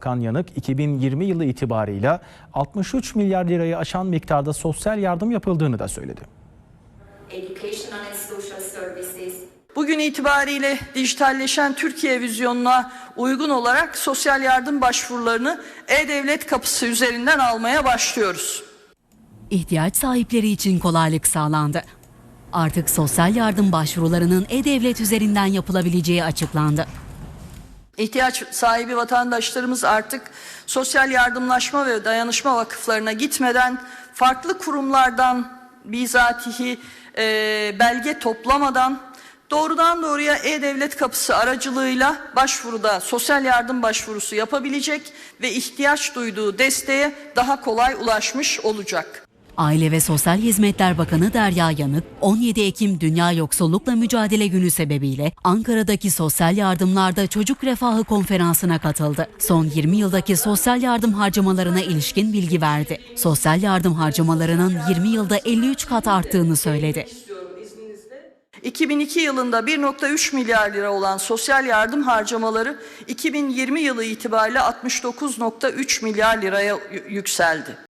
Bakan Yanık 2020 yılı itibarıyla 63 milyar lirayı aşan miktarda sosyal yardım yapıldığını da söyledi. education and social services, Bugün itibariyle dijitalleşen Türkiye vizyonuna uygun olarak sosyal yardım başvurularını E-Devlet kapısı üzerinden almaya başlıyoruz. İhtiyaç sahipleri için kolaylık sağlandı. Artık sosyal yardım başvurularının e-devlet üzerinden yapılabileceği açıklandı. İhtiyaç sahibi vatandaşlarımız artık sosyal yardımlaşma ve dayanışma vakıflarına gitmeden farklı kurumlardan bizatihi e, belge toplamadan doğrudan doğruya E-Devlet kapısı aracılığıyla başvuruda sosyal yardım başvurusu yapabilecek ve ihtiyaç duyduğu desteğe daha kolay ulaşmış olacak. Aile ve Sosyal Hizmetler Bakanı Derya Yanık, 17 Ekim Dünya Yoksullukla Mücadele Günü sebebiyle Ankara'daki sosyal yardımlarda çocuk refahı konferansına katıldı. Son 20 yıldaki sosyal yardım harcamalarına ilişkin bilgi verdi. Sosyal yardım harcamalarının 20 yılda 53 kat arttığını söyledi. 2002 yılında 1.3 milyar lira olan sosyal yardım harcamaları 2020 yılı itibariyle 69.3 milyar liraya yükseldi.